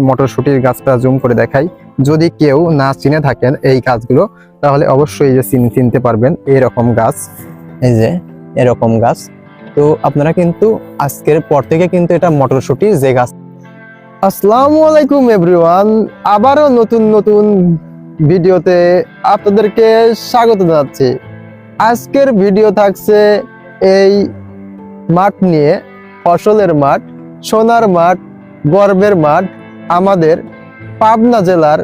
মটরশুটির গাছটা জুম করে দেখাই। যদি কেউ না চিনে থাকেন এই গাছগুলো, তাহলে অবশ্যই যে চিন- চিনতে পারবেন এরকম গাছ। এই যে এরকম গাছ। তো আপনারা কিন্তু আজকের পর থেকে কিন্তু এটা মটরশুটি যে গাছ। আসসালামু আলাইকুম এভরিওয়ান আবারও নতুন নতুন ভিডিওতে আপনাদেরকে স্বাগত জানাচ্ছি। আজকের ভিডিও থাকছে এই মাঠ নিয়ে, ফসলের মাঠ, সোনার মাঠ, গর্বের মাঠ আমাদের পাবনা জেলার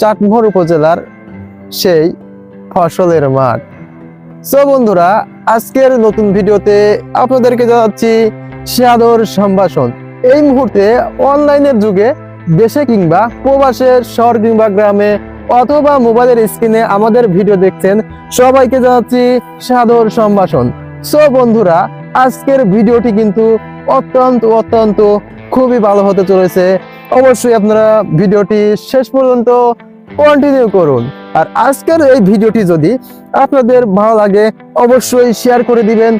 চাটমোহর উপজেলার সেই ফসলের মাঠ। সো বন্ধুরা, আজকের নতুন ভিডিওতে আপনাদেরকে জানাচ্ছি সাদর সম্ভাষণ। এই মুহূর্তে অনলাইনের যুগে দেশে কিংবা প্রবাসের শহর কিংবা গ্রামে অথবা মোবাইলের স্ক্রিনে আমাদের ভিডিও দেখছেন, সবাইকে জানাচ্ছি সাদর সম্ভাষণ। সো বন্ধুরা, আজকের ভিডিওটি কিন্তু অত্যন্ত অত্যন্ত খুবই ভালো হতে চলেছে। অবশ্যই আপনারা ভিডিওটি শেষ পর্যন্ত কন্টিনিউ করুন। আর আজকের এই ভিডিওটি যদি আপনাদের ভালো লাগে, অবশ্যই শেয়ার করে দিবেন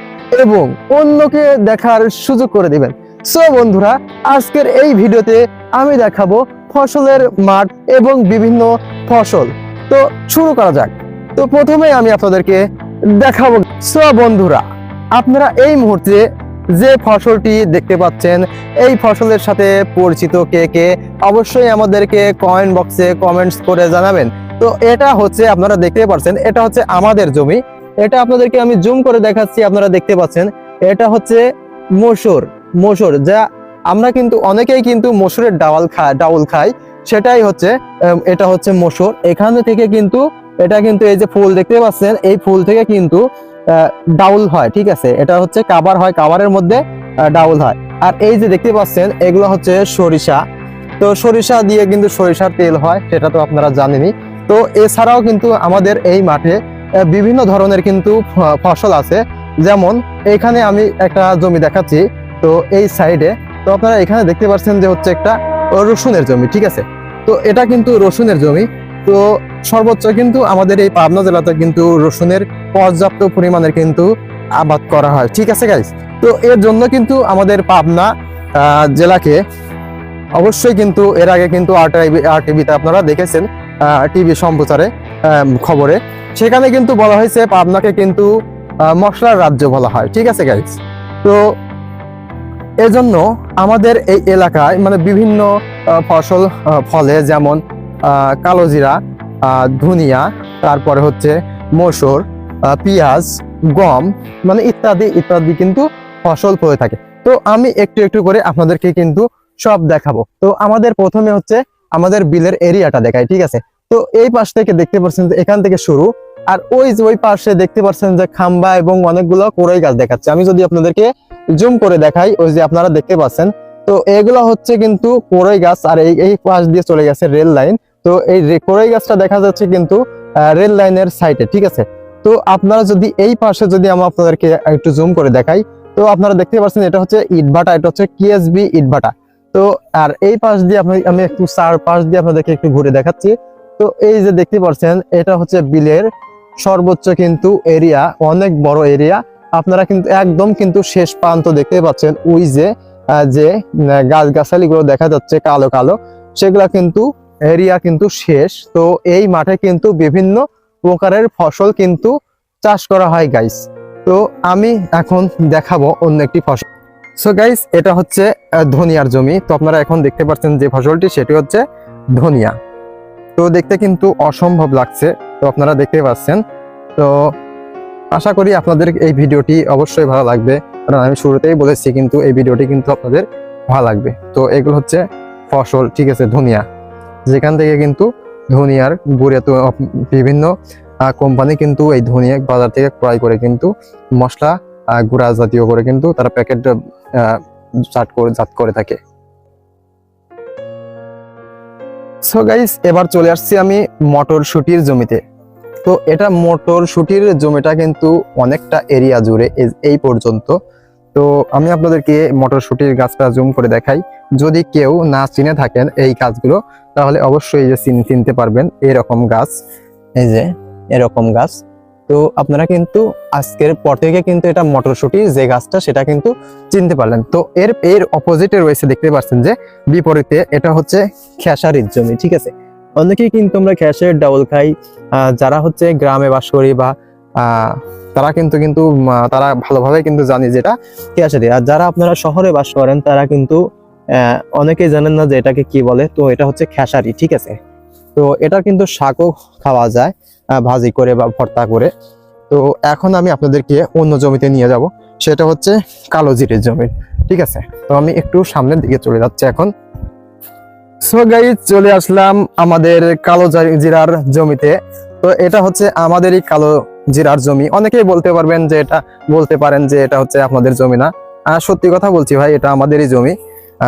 এবং অন্যকে দেখার সুযোগ করে দিবেন। সো বন্ধুরা, আজকের এই ভিডিওতে আমি দেখাবো ফসলের মাঠ এবং বিভিন্ন ফসল। তো শুরু করা যাক। তো প্রথমে আমি আপনাদেরকে দেখাবো। সো বন্ধুরা, আপনারা এই মুহূর্তে যে ফসলটি দেখতে পাচ্ছেন, এই ফসলের সাথে পরিচিত কে কে, অবশ্যই আমাদেরকে কমেন্ট বক্সে কমেন্টস করে জানাবেন। তো এটা হচ্ছে আপনারা দেখতে পাচ্ছেন, এটা হচ্ছে আমাদের জমি। এটা আপনাদেরকে আমি জুম করে দেখাচ্ছি, আপনারা দেখতে পাচ্ছেন। এটা হচ্ছে মসুর মসুর যা আমরা কিন্তু অনেকেই কিন্তু মসুরের ডাউল খাই ডাউল খাই। সেটাই হচ্ছে এটা হচ্ছে মসুর। এখানে থেকে কিন্তু, এটা কিন্তু এই যে ফুল দেখতে পাচ্ছেন, এই ফুল থেকে কিন্তু ডাউল হয়, ঠিক আছে? এটা হচ্ছে কাবার হয়, কাবারের মধ্যে ডাউল হয়। আর এই যে দেখতে পাচ্ছেন, এগুলো হচ্ছে সরিষা। তো সরিষা দিয়ে কিন্তু সরিষার তেল হয়, সেটা তো আপনারা জানেনই। তো এছাড়াও কিন্তু আমাদের এই মাঠে বিভিন্ন ধরনের কিন্তু ফসল আছে। যেমন, এখানে আমি একটা জমি দেখাচ্ছি, তো এই সাইডে তো আপনারা এখানে দেখতে পাচ্ছেন যে হচ্ছে একটা রসুনের জমি, ঠিক আছে? তো এটা কিন্তু রসুনের জমি। তো সর্বোচ্চ কিন্তু আমাদের এই পাবনা জেলাতে কিন্তু রসুনের পর্যাপ্ত পরিমাণের কিন্তু আবাদ করা হয়। ঠিক আছে গাইস তো এর জন্য কিন্তু আমাদের পাবনা জেলাকে অবশ্যই কিন্তু এর আগে কিন্তু আপনারা দেখেছেন টিভি সম্প্রচারে খবরে। সেখানে কিন্তু বলা হয়েছে পাবনাকে কিন্তু মশলার রাজ্য বলা হয়। ঠিক আছে গাইস তো এজন্য আমাদের এই এলাকায় মানে বিভিন্ন ফসল ফলে যেমন আহ, কালোজিরা আহ, ধনিয়া তারপরে হচ্ছে মসুর পেঁয়াজ গম মানে ইত্যাদি ইত্যাদি কিন্তু ফসল হয়ে থাকে। তো আমি একটু একটু করে আপনাদেরকে কিন্তু সব দেখাবো। তো আমাদের প্রথমে হচ্ছে আমাদের বিলের এরিয়াটা দেখাই ঠিক আছে? তো এই পাশ থেকে দেখতে পাচ্ছেন যে এখান থেকে শুরু আর ওই যে ওই পাশে দেখতে পাচ্ছেন যে খাম্বা এবং অনেকগুলো কোরাই গাছ দেখাচ্ছে। আমি যদি আপনাদেরকে জুম করে দেখাই ওই যে আপনারা দেখতে পাচ্ছেন। তো এগুলো হচ্ছে কিন্তু কোরাই গাছ আর এই পাশ দিয়ে চলে গেছে রেল লাইন। তো এই কোরাই গাছটা দেখা যাচ্ছে কিন্তু রেল লাইনের সাইডে ঠিক আছে? তো আপনারা যদি এই পাশে যদি আমি আপনাদেরকে একটু জুম করে দেখাই, তো আপনারা দেখতে পাচ্ছেন এটা হচ্ছে ইটভাটা এটা হচ্ছে কিএসবি ইটভাটা তো আর এই পাশ দিয়ে আপনি আমি একটু চার পাশ দিয়ে আপনাদেরকে একটু ঘুরে দেখাচ্ছি। তো এই যে দেখতে পাচ্ছেন, এটা হচ্ছে বিলের সর্বোচ্চ কিন্তু এরিয়া অনেক বড় এরিয়া আপনারা কিন্তু একদম কিন্তু শেষ প্রান্ত দেখতে পাচ্ছেন, ওই যে যে গাছ গাছালিগুলো দেখা যাচ্ছে কালো কালো, সেগুলা কিন্তু এরিয়া কিন্তু শেষ। তো এই মাঠে কিন্তু বিভিন্ন প্রকারের ফসল কিন্তু চাষ করা হয় গাইস তো আমি এখন দেখাবো অন্য একটি ফসল। সো গাইস এটা হচ্ছে ধনিয়ার জমি। তো আপনারা এখন দেখতে পাচ্ছেন যে ফসলটি, সেটি হচ্ছে ধনিয়া। তো দেখতে কিন্তু অসম্ভব লাগছে, তো আপনারা দেখতে পাচ্ছেন। তো আশা করি আপনাদের এই ভিডিওটি অবশ্যই ভালো লাগবে। কারণ আমি শুরুতেই বলেছি, কিন্তু এই ভিডিওটি কিন্তু আপনাদের ভালো লাগবে। তো এগুলো হচ্ছে ফসল, ঠিক আছে, ধনিয়া। যেখান থেকে কিন্তু ধনিয়ার গুঁড়ে তো বিভিন্ন কোম্পানি কিন্তু এই ধনিয়া বাজার থেকে ক্রয় করে কিন্তু মশলা গুঁড়া জাতীয় করে কিন্তু তারা প্যাকেট জাত করে জাত করে থাকে। সো গাইস এবার চলে আসছি আমি মটরশুটির জমিতে। তো এটা মটরশুটির জমিটা কিন্তু অনেকটা এরিয়া জুড়ে এই পর্যন্ত। তো আমি আপনাদেরকে মটরশুটির গাছটা জুম করে দেখাই। যদি কেউ না চিনে থাকেন এই গাছগুলো তাহলে অবশ্যই যে চিন- চিনতে পারবেন এরকম গাছ। এই যে এরকম গাছ। তো আপনারা কিন্তু আজকের পর থেকে কিন্তু এটা মটরশুটি, যে গাছটা সেটা কিন্তু চিনতে পারলেন। তো এর এর অপোজিটে রয়েছে, দেখতে পাচ্ছেন যে বিপরীতে এটা হচ্ছে খেসারির জমি, ঠিক আছে? অনেকেই কিন্তু আমরা খেসারির ডাউল খাই। যারা হচ্ছে গ্রামে বাস করি বা তারা কিন্তু কিন্তু তারা ভালোভাবে কিন্তু জানে যেটা খেসারি আর যারা আপনারা শহরে বাস করেন, তারা কিন্তু অনেকেই জানেন না যে এটাকে কি বলে। তো এটা হচ্ছে খেসারি, ঠিক আছে? তো এটা কিন্তু শাকও খাওয়া যায় ভাজি করে বা ভর্তা করে। তো এখন আমি আপনাদেরকে অন্য জমিতে নিয়ে যাব। সেটা হচ্ছে কালো জিরের জমি, ঠিক আছে? তো আমি একটু সামনের দিকে চলে যাচ্ছি এখন। সো গাইজ চলে আসলাম আমাদের কালো জিরার জমিতে। তো এটা হচ্ছে আমাদেরই কালো জিরার জমি। অনেকেই বলতে পারবেন যে এটা, বলতে পারেন যে এটা হচ্ছে আপনাদের জমি না। সত্যি কথা বলছি ভাই, এটা আমাদেরই জমি।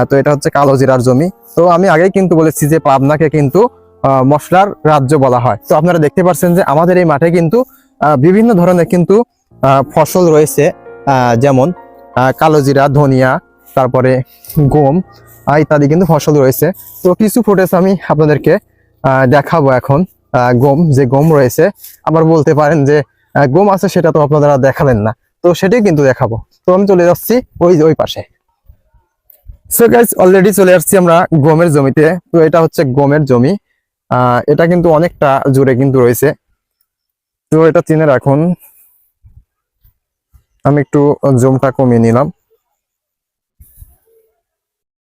তো এটা হচ্ছে কালো জিরার জমি। তো আমি আগেই কিন্তু বলেছি যে পাবনাকে কিন্তু মশলার রাজ্য বলা হয়। তো আপনারা দেখতে পাচ্ছেন যে আমাদের এই মাঠে কিন্তু বিভিন্ন ধরনের কিন্তু ফসল রয়েছে। যেমন কালো জিরা, ধনিয়া, তারপরে গম ইত্যাদি কিন্তু ফসল রয়েছে। তো কিছু ফুটেজ আমি আপনাদেরকে দেখাবো এখন। গম, যে গম রয়েছে, আবার বলতে পারেন যে গম আছে সেটা তো আপনারা দেখালেন না। তো সেটাই কিন্তু দেখাবো। তো আমি চলে যাচ্ছি ওই ওই পাশে। সো গাইস অলরেডি চলে আসছি আমরা গমের জমিতে। তো এটা হচ্ছে গমের জমি। এটা কিন্তু অনেকটা জুড়ে কিন্তু রয়েছে। তো এটা চিনে রাখুন। আমি একটু জমটা কমিয়ে নিলাম।